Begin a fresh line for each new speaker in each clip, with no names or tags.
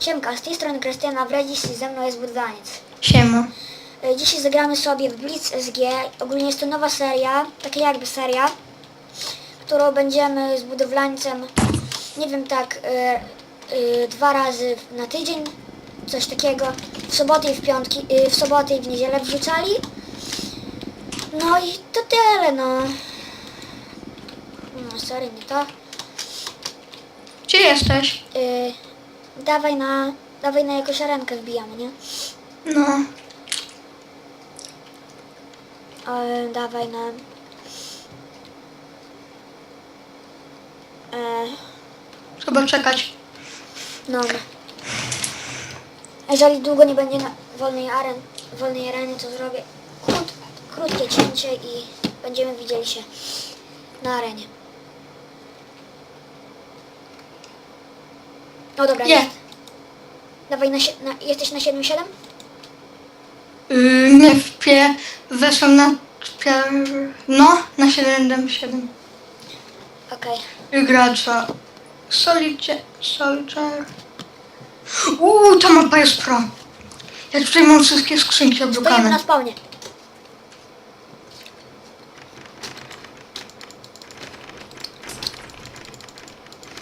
Siemka, z tej strony Krystiana Wredziś i ze mną jest Budwaniec.
Siema.
E, Dzisiaj zagramy sobie w Blitz SG. Ogólnie jest to nowa seria, taka jakby seria, którą będziemy z budowlańcem, nie wiem tak, e, e, dwa razy na tydzień, coś takiego, w sobotę i w piątki, w sobotę i w niedzielę wrzucali. No i to tyle, no. No, sorry, nie to.
Gdzie jesteś?
E, dawaj na, dawaj na jakąś arenkę wbijamy, nie?
No.
E, dawaj na... E,
Trzeba czekać.
no. Jeżeli długo nie będzie na wolnej, aren, wolnej areny, to zrobię krótkie cięcie i będziemy widzieli się na arenie. No dobra,
Nie.
jest. Dawaj, na, sie- na, jesteś na 7-7?
Yy, nie wpie... Weszłam na... pier- No, na 7-7.
Okej.
Gracza. Solidzie... Soldier. Uuu, ta mapa jest pro. Ja tutaj mam wszystkie skrzynki
Stoimy
obrukane.
na spawnie.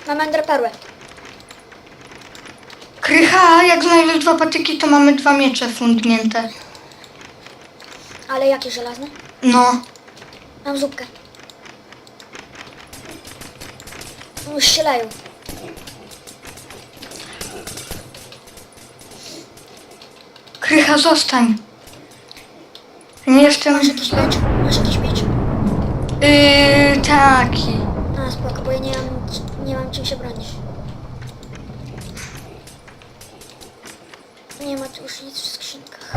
Mam enderperłę.
Krycha, jak znajdziesz dwa patyki, to mamy dwa miecze fundnięte.
Ale jakie żelazne?
No.
Mam zupkę. Już się leją.
Krycha, zostań. Nie jestem...
Masz jakiś miecz? Masz jakiś miecz?
Yy, taki.
A, spoko, bo ja nie mam, nie mam czym się bronić. Nie ma tu już nic w skrzynkach.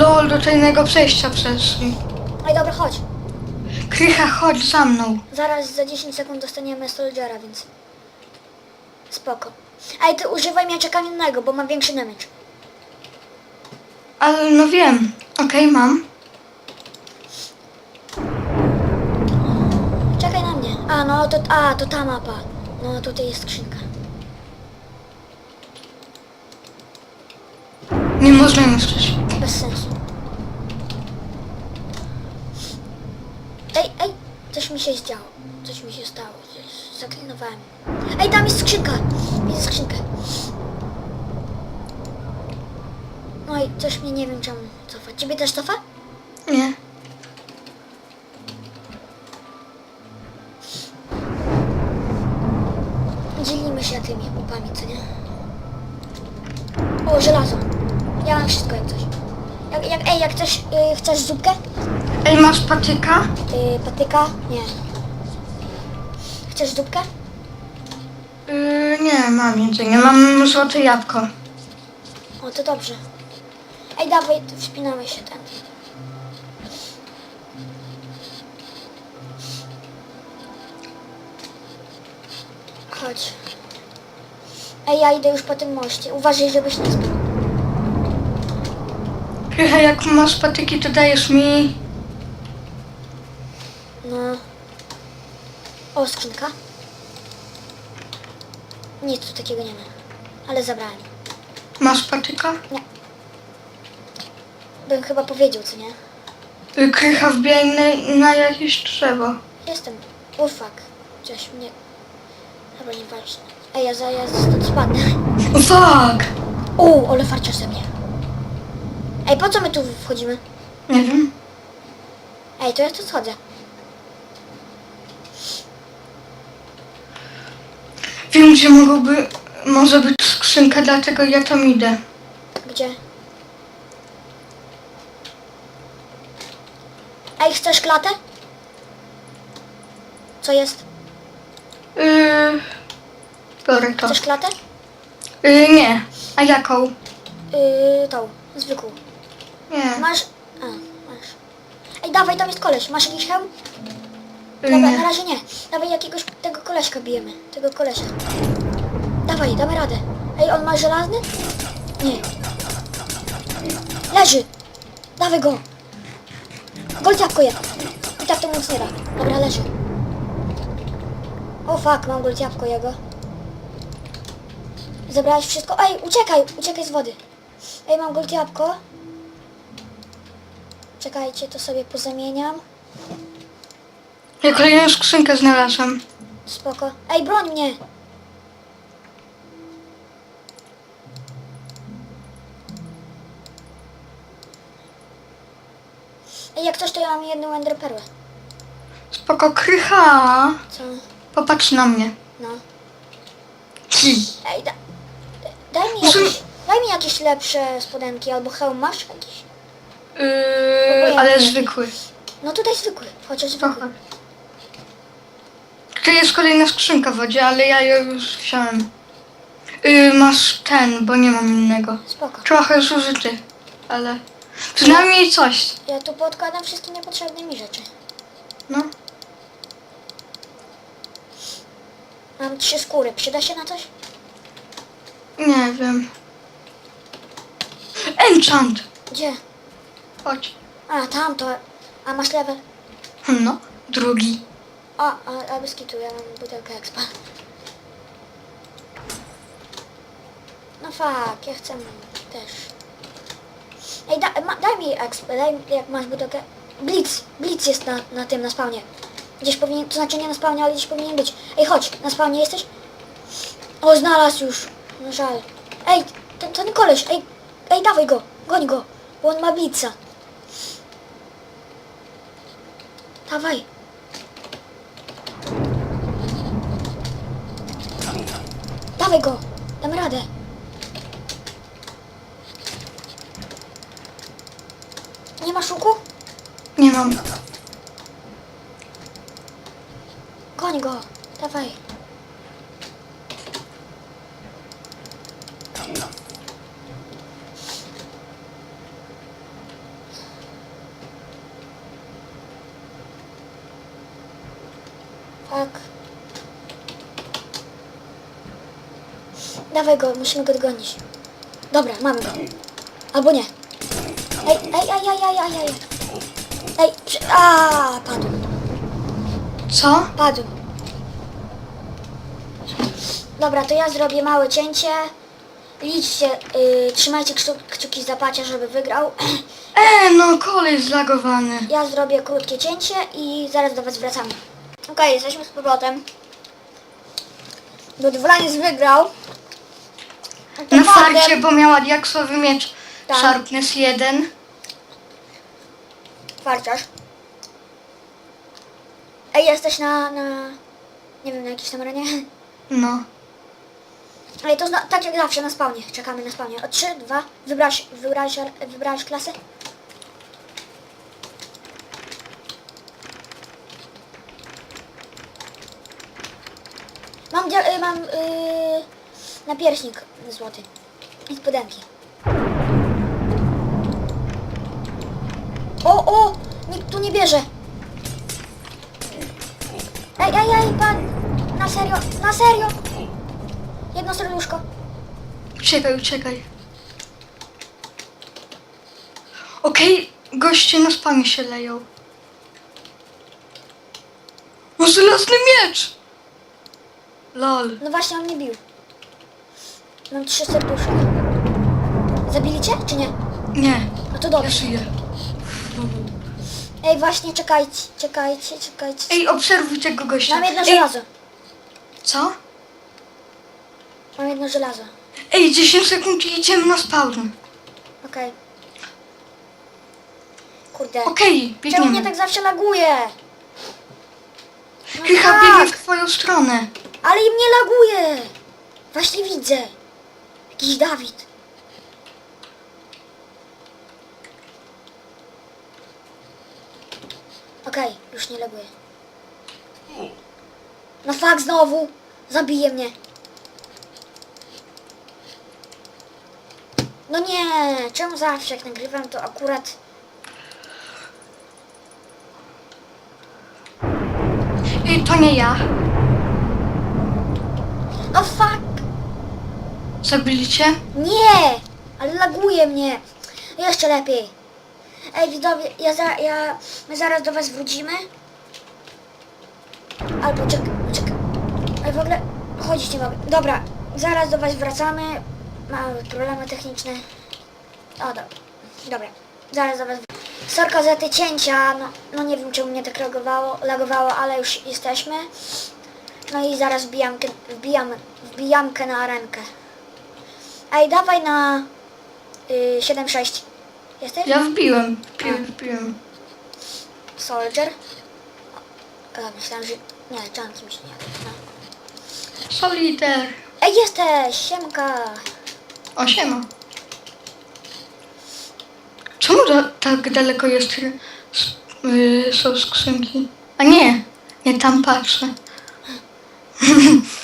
Lol, do tajnego przejścia przeszli.
Ej, dobra, chodź.
Krycha, chodź za mną.
Zaraz za 10 sekund dostaniemy soldiera, więc... Spoko. Ej, ty używaj miecza kamiennego, bo mam większy damage.
Ale no wiem. Okej, mam.
Czekaj na mnie. A, no to, a, to ta mapa. No, tutaj jest skrzynka.
Nie można niszczyć.
Bez sensu. Ej, ej, coś mi się zdziało. Coś mi się stało. Coś zaklinowałem. Ej, tam jest skrzynka. Widzę skrzynkę. No i coś mnie nie wiem czemu cofa. Ciebie też cofa?
Nie.
Chcesz zupkę?
Ej, masz patyka?
Y, patyka? Nie. Chcesz zupkę?
Yy, nie, mam jedzenie. Mam złote jabłko.
O, to dobrze. Ej, dawaj, wspinamy się ten. Chodź. Ej, ja idę już po tym moście. Uważaj, żebyś nie spadł.
Krycha, jak masz patyki, to dajesz mi...
No. O, skrzynka. Nic tu takiego nie ma. Ale zabrałem.
Masz patyka?
Bym chyba powiedział, co nie?
Yy, Krycha, wbijaj na, na jakieś drzewo.
Jestem. O, fuck. Mnie... Dobra, nieważne. Ej, ja za ja stąd spadnę.
Fuck!
O, ale farcia ze mnie. Ej, po co my tu wchodzimy?
Nie wiem.
Ej, to ja tu schodzę.
Wiem, gdzie mogłoby... Może być skrzynka, dlatego ja tam idę.
Gdzie? Ej, chcesz klatę? Co jest?
Yy... Biorę to.
Chcesz klatę?
Yy, nie. A jaką?
Yy, tą, zwykłą.
Nie.
Masz... A, masz. Ej, dawaj, tam jest koleś. Masz jakiś hełm? Dobra, na razie nie. Dawaj jakiegoś tego koleśka bijemy. Tego kolesia. Dawaj, damy radę. Ej, on ma żelazny? Nie. Leży. Dawaj go! Gold jabłko je! I tak to mu nic nie da. Dobra, leży. O fuck, mam gold jabłko jego. Zebrałeś wszystko? Ej, uciekaj! Uciekaj z wody. Ej, mam gold jabłko. Czekajcie, to sobie pozamieniam.
Ja kolejną skrzynkę znalazłam.
Spoko. Ej, broń mnie! Ej, jak coś, to ja mam jedną enderperłę.
Spoko, krycha.
Co?
Popatrz na mnie.
No.
Hi.
Ej, da, daj mi
Muszę-
jakieś, daj mi jakieś lepsze spodenki, albo hełm masz jakiś?
Yy, ale zwykły.
No tutaj zwykły, chociaż zwykły.
Aha. Tu jest kolejna skrzynka w wodzie, ale ja ją już wziąłem. Yy, masz ten, bo nie mam innego.
Spoko.
Trochę zużyty, ale przynajmniej coś.
Ja tu podkładam wszystkie niepotrzebne mi rzeczy.
No.
Mam trzy skóry, przyda się na coś?
Nie wiem. Enchant!
Gdzie?
Chodź.
A, tamto. A masz level?
No, drugi.
A, a, a bez kitu, ja mam butelkę expa. No fuck, ja chcę też. Ej, da, ma, daj mi exp, daj mi, jak masz butelkę. Blitz, Blitz jest na, na tym, na spawnie. Gdzieś powinien, to znaczy nie na spawnie, ale gdzieś powinien być. Ej, chodź, na spawnie jesteś? O, znalazł już. No żal. Ej, ten, ten koleś, ej, ej, dawaj go, goń go, bo on ma Blitza. Dawaj. Dawaj go! Dam radę! Nie masz łuku?
Nie mam.
Goń go! Dawaj! Tak. Dawaj go, musimy go dogonić. Dobra, mamy go. Albo nie. Ej, ej, ej, ej, ej, ej, ej. Ej, przy... A, padł.
Co?
Padł. Dobra, to ja zrobię małe cięcie. Liczcie, yy, trzymajcie kciu- kciuki za pacia, żeby wygrał.
E, no kolej zlagowany.
Ja zrobię krótkie cięcie i zaraz do was wracamy. Okej, jesteśmy z powrotem. Budowlaniec wygrał.
Na farcie, bo miała diaksowy miecz.
Tak.
Sharpness 1.
Farciarz. Ej, jesteś na, na... Nie wiem, na jakiejś tam arenie?
No.
Ej, to zna, tak jak zawsze na spawnie. Czekamy na spawnie. O 3, 2. Wybrałeś, wybrałeś, wybrałeś klasę? Mam, y, mam yy, napierśnik złoty. I spodenki. O, o! Nikt tu nie bierze. Ej, ej, ej, pan! Na serio, na serio! Jedno serduszko.
Uciekaj, uciekaj. Okej, goście na spamie się leją. O, żelazny miecz! Lol.
No właśnie, on mnie bił. Mam trzy serduszka. Zabili cię, czy nie?
Nie,
No to
ja
dobrze.
żyję.
Ej, właśnie, czekajcie, czekajcie, czekajcie.
Ej, obserwuj tego gościa.
Mam jedno
Ej,
żelazo.
Co?
Mam jedno żelazo.
Ej, 10 sekund i idziemy na spawn.
Okej. Kurde.
Okej,
Czemu mnie
biegniemy.
tak zawsze laguje? No
Krycha
tak,
biegnie w twoją stronę.
ale i mnie laguje. Właśnie widzę. Jakiś Dawid. Okej, już nie laguje. No fakt znowu. Zabije mnie. No nie, czemu zawsze jak nagrywam to akurat...
Ej, to nie ja.
No fuck!
Zabili cię?
Nie! Ale laguje mnie. Jeszcze lepiej. Ej, widzowie, ja, za, ja, my zaraz do was wrócimy. Albo czek, czek. Ej, w ogóle chodzić nie mogę. Dobra, zaraz do was wracamy. Mamy problemy techniczne. O, dobra. Dobra, zaraz do was Sorka za te cięcia, no, no nie wiem czemu mnie tak lagowało, lagowało, ale już jesteśmy. No i zaraz wbijamkę, wbijam, wbijamkę na arenkę. Ej, dawaj na y, 7-6. Jesteś?
Ja wbiłem, wbiłem, wbiłem.
Soldier. O, myślałam, że... Nie, Chunky mi się nie no.
Soliter.
Ej, jesteś! Siemka!
O, siema. Czemu da, tak daleko jest s- y, są skrzynki? A nie, nie tam patrzę.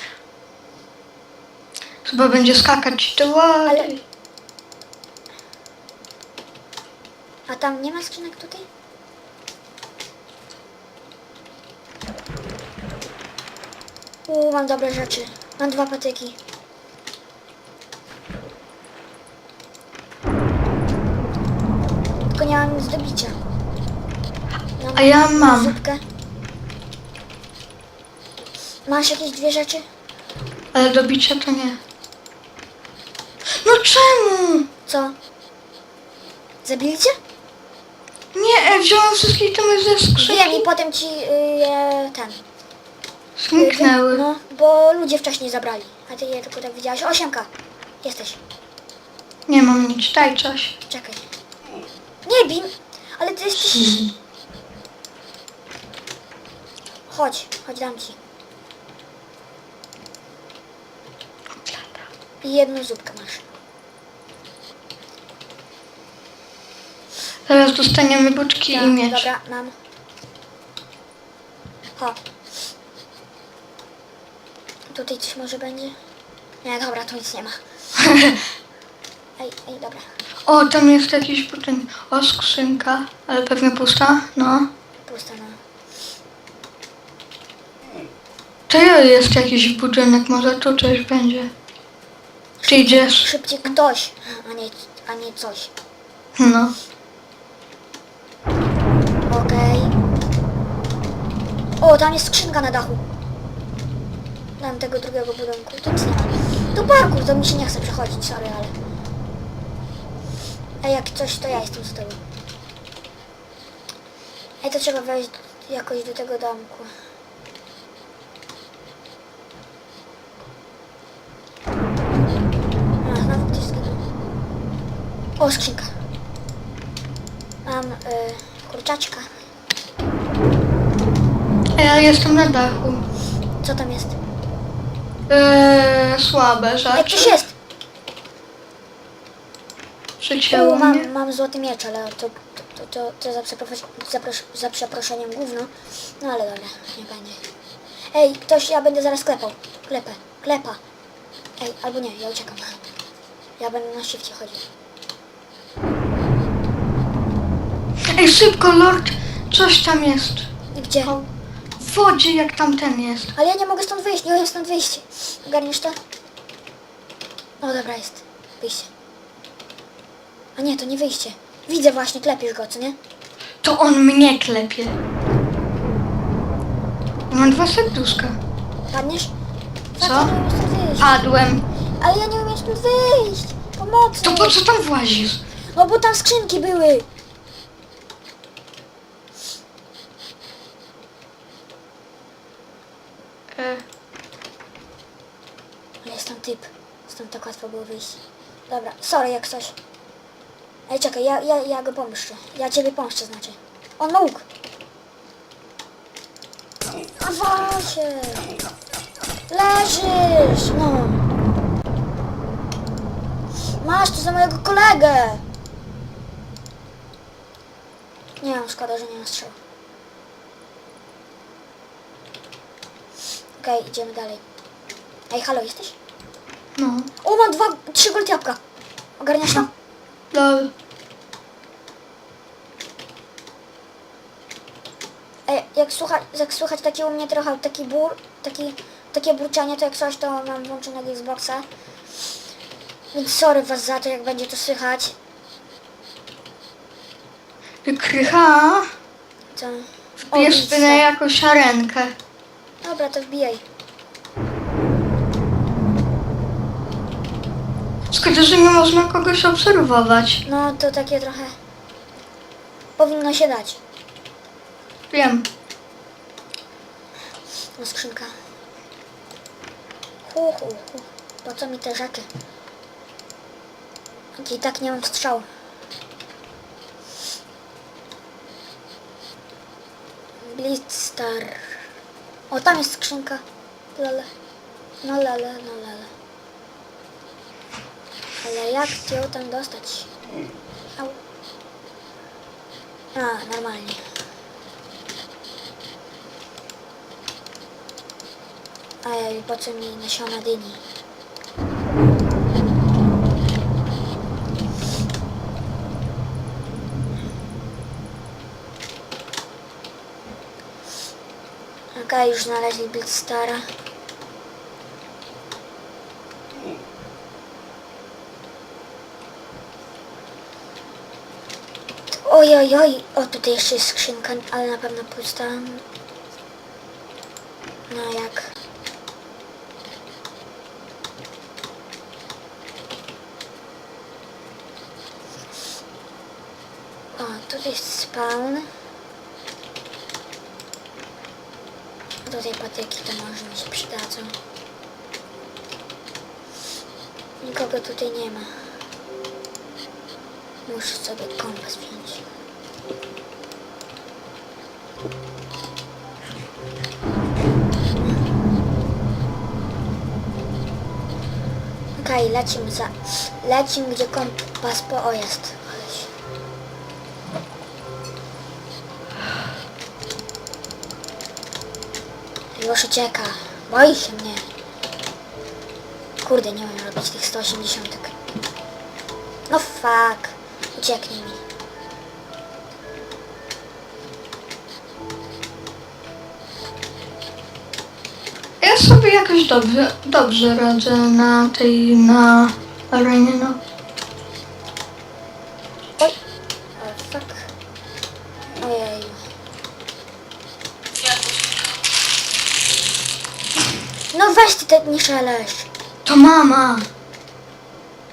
Chyba będzie skakać to ładnie.
Ale- A tam nie ma skrzynek tutaj? Uuu, mam dobre rzeczy. Mam dwa patyki. Tylko nie mam nic do bicia.
A ja mam.
Zupkę. Masz jakieś dwie rzeczy?
Ale do bicia to nie. Czemu?
Co? Zabili cię?
Nie, e, wziąłem wszystkie temy ze
Wiem
skrzynki.
i potem ci y, je ten.
Zniknęły.
No, bo ludzie wcześniej zabrali. A ty je tylko tak widziałaś. Osiemka. Jesteś.
Nie mam nic, daj coś.
Czekaj. Nie bin. Ale ty jesteś... Chodź, chodź dam ci. I jedną zupkę masz.
Zaraz dostaniemy buczki i miecz.
Dobra, mam. Ho. Tutaj coś może będzie? Nie, dobra, tu nic nie ma. Ej, ej, dobra.
O, tam jest jakiś budynek. O, skrzynka, ale pewnie pusta. No.
Pusta, no.
To jest jakiś budynek, może tu coś będzie. Czy idziesz?
Szybciej ktoś, a nie, a nie coś.
No.
O, tam jest skrzynka na dachu. Dam tego drugiego budynku. Tu nic nie ma. To parkour, to mi się nie chce przechodzić, sorry, ale... A jak coś, to ja jestem z tyłu. Ej, to trzeba wejść jakoś do tego domku. A, zginął. O, skrzynka. Mam y, kurczaczka.
A ja jestem na dachu.
Co tam jest?
Eee, słabe rzeczy.
ktoś jest!
Przycięło
U,
mnie.
mam, mam złoty miecz, ale to, to, to, to za, przeproś, za, pros- za przeproszeniem gówno. No ale dobra, nie będzie. Ej, ktoś, ja będę zaraz klepał. Klepę, klepa. Ej, albo nie, ja uciekam. Ja będę na shifcie chodził.
Ej, szybko, Lord. Coś tam jest.
Gdzie?
O, wodzie, jak tamten jest.
Ale ja nie mogę stąd wyjść, nie umiem stąd wyjść. Ogarniesz to? O, dobra, jest. Wyjście. A nie, to nie wyjście. Widzę właśnie, klepiesz go, co nie?
To on mnie klepie. Mam dwa serduszka.
Padniesz?
Co?
Tak, ja nie umiem stąd wyjść.
Padłem.
Ale ja nie umiem stąd wyjść. Pomocy.
To po co tam włazisz?
No bo tam skrzynki były.
E,
Ale jest tam typ. Stąd tak łatwo było wyjść. Dobra, sorry jak coś. Ej, czekaj, ja, ja, ja go pomszczę. Ja ciebie pomszczę, znaczy. On ma łuk. A się. Leżysz, no. Masz tu za mojego kolegę. Nie mam, szkoda, że nie ma strzał. Okej, idziemy dalej. Ej, halo, jesteś?
No.
O, mam dwa, trzy gold jabłka. Ogarniasz to?
Lol.
Ej, jak, słucha, jak słychać taki u mnie trochę taki bur, taki, takie burczanie, to jak coś, to mam włączonego Xboxa. Więc sorry was za to, jak będzie to słychać.
Krycha,
Co?
sobie na jakąś arenkę.
Dobra, to wbijaj.
Szkoda, że nie można kogoś obserwować.
No to takie trochę... Powinno się dać.
Wiem.
No skrzynka. Hu, hu, hu. Po co mi te rzeczy? Jak I tak nie mam strzału. Blitzstar. O, tam jest skrzynka. Lole. No lele, no lele. Ale jak ją tam dostać? Au. A, normalnie. Ej, po co mi nasiona dyni? Okej, już znaleźli Blitzstara. Oj, oj, oj, o tutaj jeszcze jest skrzynka, ale na pewno pusta. No jak? O, tutaj jest spawn. Tutaj patyki to może mi się przydadzą. Nikogo tutaj nie ma. Muszę sobie kompas wziąć. Okej, lecimy za... Lecimy gdzie kompas po... O, jest. Już ucieka. Boi się mnie. Kurde, nie umiem robić tych 180. No fuck. Ucieknie mi.
Jakoś dobrze, dobrze radzę na tej, na arenie, no.
Oj. Fuck. Ojej. No weź ty tak nie szalesz.
To mama!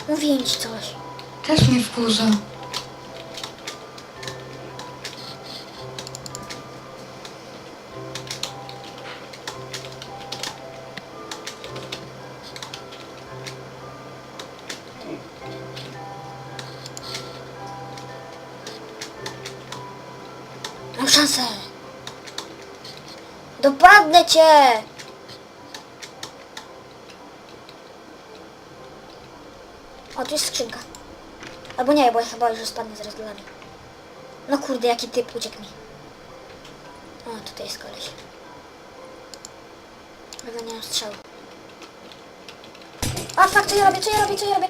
Mówiłem ci coś.
Też mnie wkurza.
Cię. O, tu jest skrzynka. Albo nie, bo ja chyba już spadnę zaraz do lawy. No kurde, jaki typ uciekł mi. O, tutaj jest koleś. Chyba nie mam strzału. A, fuck, co ja robię, co ja robię, co ja robię?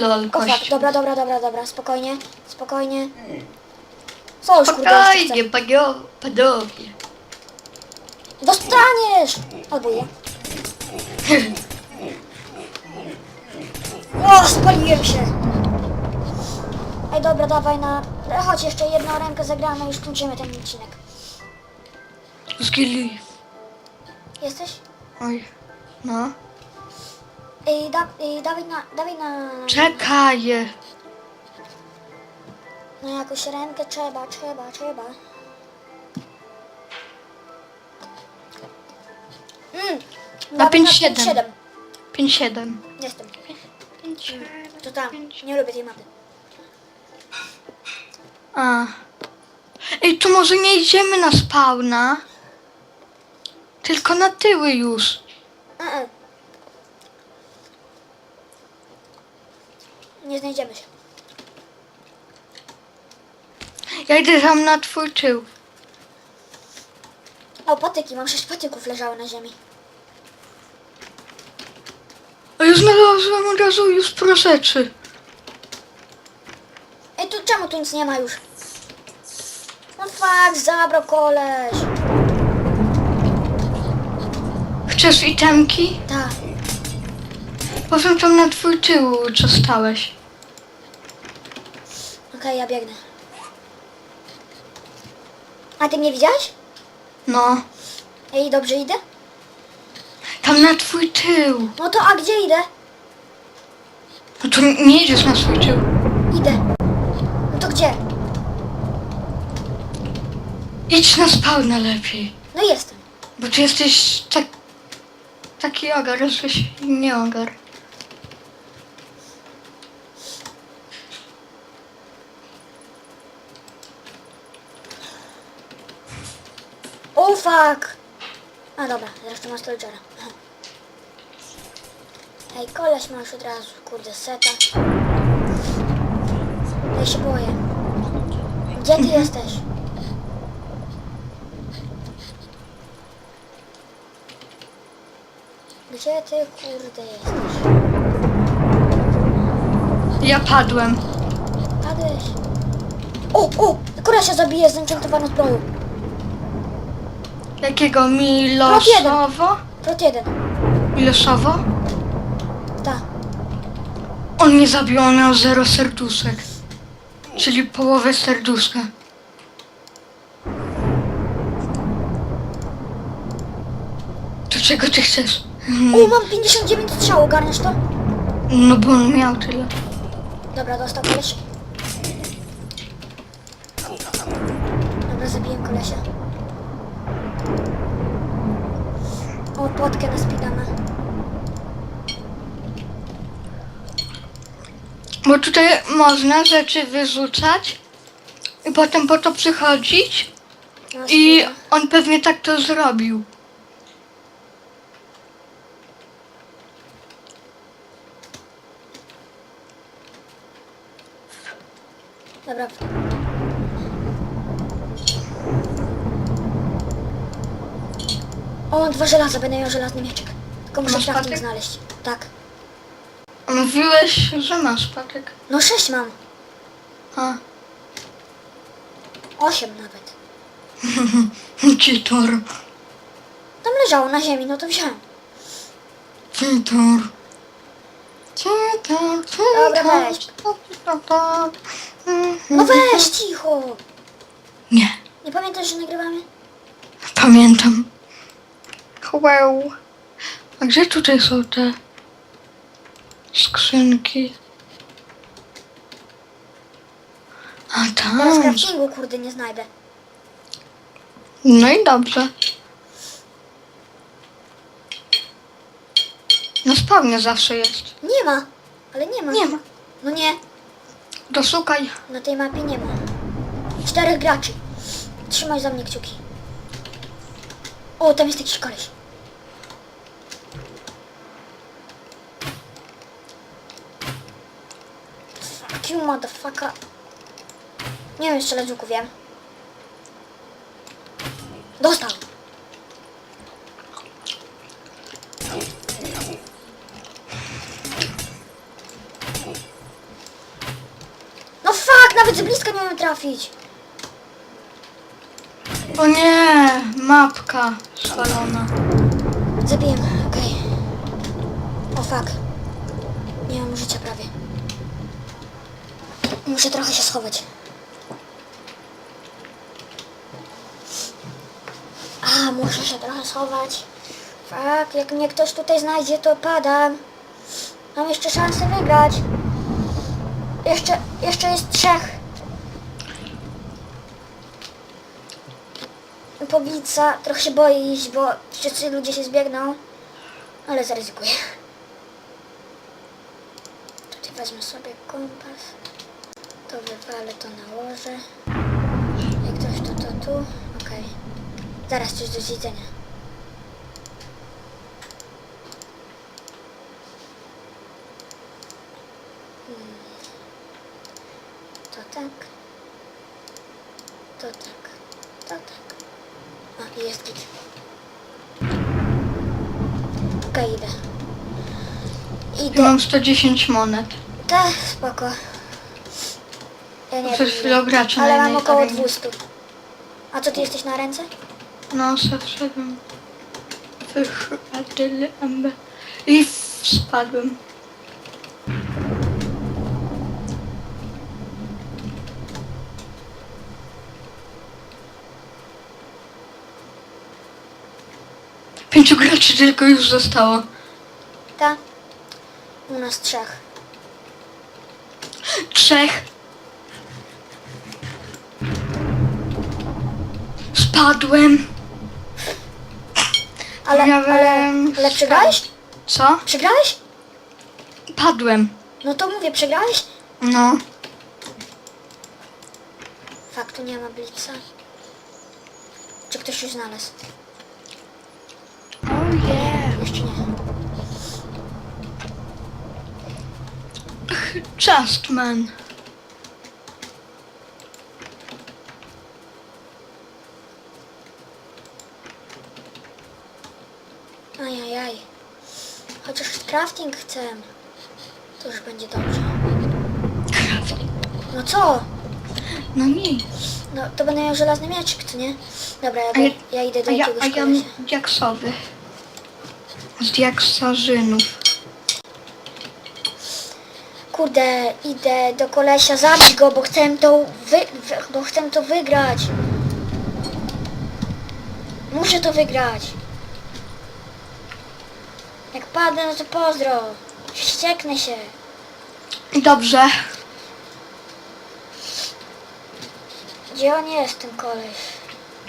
Lol,
O, fuck,
kość.
dobra, dobra, dobra, dobra, spokojnie, spokojnie. Co już, kurde, jeszcze chcę?
Spokojnie, panio, panowie.
Dostaniesz! Albo ja. O, spaliłem się! Ej, dobra, dawaj na... Chodź, jeszcze jedną rękę zagramy i już kończymy ten odcinek.
Zgili.
Jesteś?
Oj, no.
Ej, da, ej dawaj na... Dawaj na...
Czekaj.
Na jakąś rękę trzeba, trzeba, trzeba. Mm,
Na
dawaj
5-7.
5-7.
5-7.
Jestem. To tam, nie lubię tej mapy.
A. Ej, to może nie idziemy na spawna? Tylko na tyły już.
Nie znajdziemy się.
Ja idę tam na twój tył.
O, patyki, mam sześć patyków leżały na ziemi.
A ja znalazłem od razu już pro rzeczy.
Ej, tu czemu tu nic nie ma już? No fuck, zabrał koleś.
Chcesz itemki?
Tak.
Powiem tam na twój tył, co stałeś.
Okej, ja biegnę. A ty mnie widziałeś?
No.
Ej, dobrze idę?
Tam na twój tył.
No to a gdzie idę?
No to nie idziesz na swój tył.
Idę. No to gdzie?
Idź na spawna lepiej.
No jestem.
Bo ty jesteś tak... Taki ogar, jesteś nie ogar.
O fuck! A dobra, zresztą ma Stalgera. Ej, koleś ma już od razu, kurde, seta. Ja się boję. Gdzie ty jesteś? Gdzie ty, kurde, jesteś?
Ja padłem.
Padłeś. O, o! Kolesia zabije z enchantowaną zbroją.
Jakiego? Milosowo?
Prot jeden.
Milosowo?
Ta.
On mnie zabił, on miał zero serduszek. Czyli połowę serduszka. To czego ty chcesz?
O, mam 59 strzał, ogarniesz to?
No bo on miał tyle.
Dobra, dostał koleś. Dobra, zabiłem kolesia. O, speedana.
Bo tutaj można rzeczy wyrzucać i potem po to przychodzić
Na
i on pewnie tak to zrobił.
Dobra. O, dwa żelaza, będę miał żelazny mieczek. Tylko muszę
Masz
crafting
patyk?
znaleźć. Tak.
Mówiłeś, że masz patek.
No sześć mam.
A,
Osiem nawet.
cheater.
Tam leżało na ziemi, no to wziąłem.
Cheater. Cheater,
Dobra, weź.
cheater.
No weź, cicho!
Nie,
Nie pamiętasz, że nagrywamy?
pamiętam. Wow. A gdzie tutaj są te skrzynki? A
Teraz
tam.
craftingu, kurde, nie znajdę.
No i dobrze. Na spawnie zawsze jest.
Nie ma, ale nie ma.
Nie ma.
No nie,
Doszukaj.
na tej mapie nie ma. Czterech graczy. Trzymaj za mnie kciuki. O, tam jest jakiś koleś. Fuck you, motherfucker. Nie wiem, strzelać łuku, wiem. Dostał. No fuck, nawet z bliska nie umiem trafić.
O nie, mapka spalona.
Zabiję, okej. O fuck. Nie mam życia prawie. Muszę trochę się schować. A, muszę się trochę schować. Fuck, jak mnie ktoś tutaj znajdzie, to padam. Mam jeszcze szansę wygrać. Jeszcze, jeszcze jest trzech. Poblica, trochę się boję iść, bo wszyscy ludzie się zbiegną. Ale zaryzykuję. Tutaj wezmę sobie kompas. To wywalę, to nałożę. Jak coś to, to tu. Okej. Zaraz coś do zjedzenia. Hmm. To tak. To tak. To tak. A, jest git. Okej, idę.
Ja
Idę.
mam 110 monet.
Tak, spoko. Ja nie
Przed
wiem.
chwilą gracze
Ale mam około
arenie.
200. A co ty jesteś na ręce?
No, zawsze zaszedłem. Wyszedłem. I spadłem. Pięciu graczy tylko już zostało.
Ta? U nas trzech.
Trzech. Spadłem.
Ale,
Miałem
ale, ale przegrałeś?
Co?
Przegrałeś?
Padłem.
No to mówię, przegrałeś?
No.
Fakt, tu nie ma blica. Czy ktoś już znalazł?
Oh yeah.
Jeszcze nie.
Just
Ajajaj. Chociaż crafting chcę. To już będzie dobrze. No co?
No nie.
No to będę miał żelazny mieczyk, co nie? Dobra, ja,
ja,
ja idę do
a ja,
jakiegoś
a ja
kolesia.
diaksowy. Z diaksazynów.
Kurde, idę do kolesia, zabić go, bo chcę to wy, wy, bo chcę to wygrać. Muszę to wygrać. Jak padnę, no to pozdro. Wścieknę się.
Dobrze.
Gdzie on jest, ten koleś?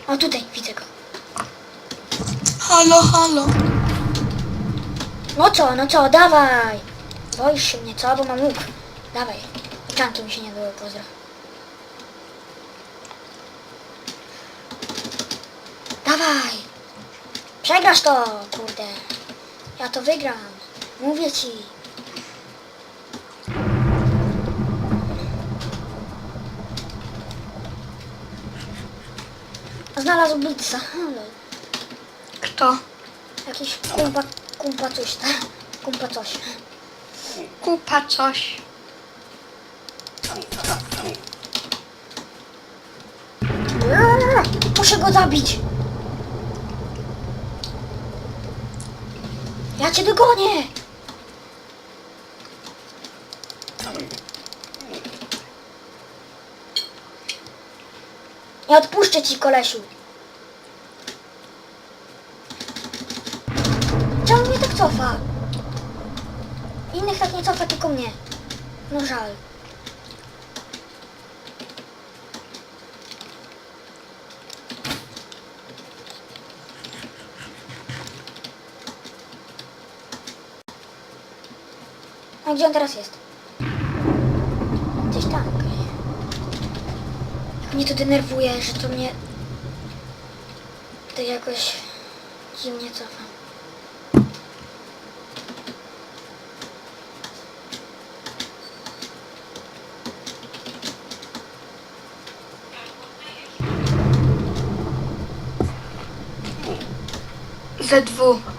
O, tutaj, widzę go.
Halo, halo.
No co, no co, dawaj. Boisz się mnie, co? Bo mam łuk. Dawaj. Czanki mi się nie było, pozdro. Dawaj. Przegrasz to, kurde. Ja to wygram. Mówię ci. Znalazł blitza.
Kto?
Jakiś kumpa, kumpa coś, tak? Kumpa coś.
Kupa coś.
Muszę go zabić. Cię dogonię. Nie odpuszczę ci, kolesiu. Czemu mnie tak cofa? Innych tak nie cofa, tylko mnie. No żal. A gdzie on teraz jest? Gdzieś tam. okej. Mnie to denerwuje, że to mnie tak jakoś dziwnie cofa.
Ze dwóch.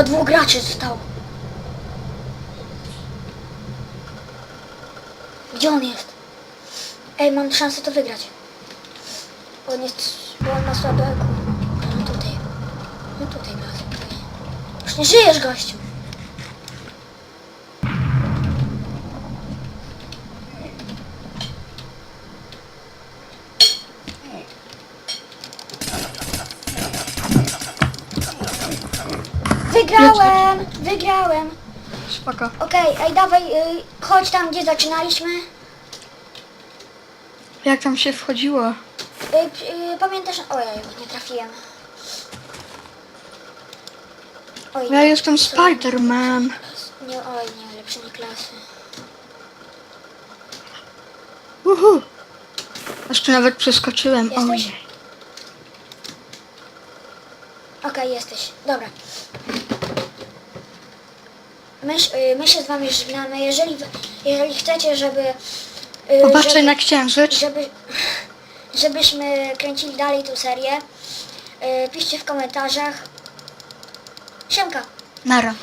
O dwóch graczy zostało. Gdzie on jest? Ej, mam szansę to wygrać. On jest, bo on ma słabe eku. No tutaj. No tutaj. Tutaj. Już nie żyjesz, gościu. Wygrałem! Wygrałem!
Spoko.
Okej, ej dawaj, y, chodź tam gdzie zaczynaliśmy.
Jak tam się wchodziło?
Y, y, pamiętasz? Ojej, nie trafiłem. Oj,
Ja jestem Spider-Man.
Nie, oj, nie, lepszymi klasy.
Uhu. Aż tu nawet przeskoczyłem.
Jesteś?
Ojej.
Okej, jesteś. Dobra. My, y, my się z wami żegnamy. Jeżeli, jeżeli chcecie, żeby... y,
Popatrzcie
żeby-
na księżyc.
żeby, żebyśmy kręcili dalej tą serię, yy, piszcie w komentarzach. Siemka!
Nara.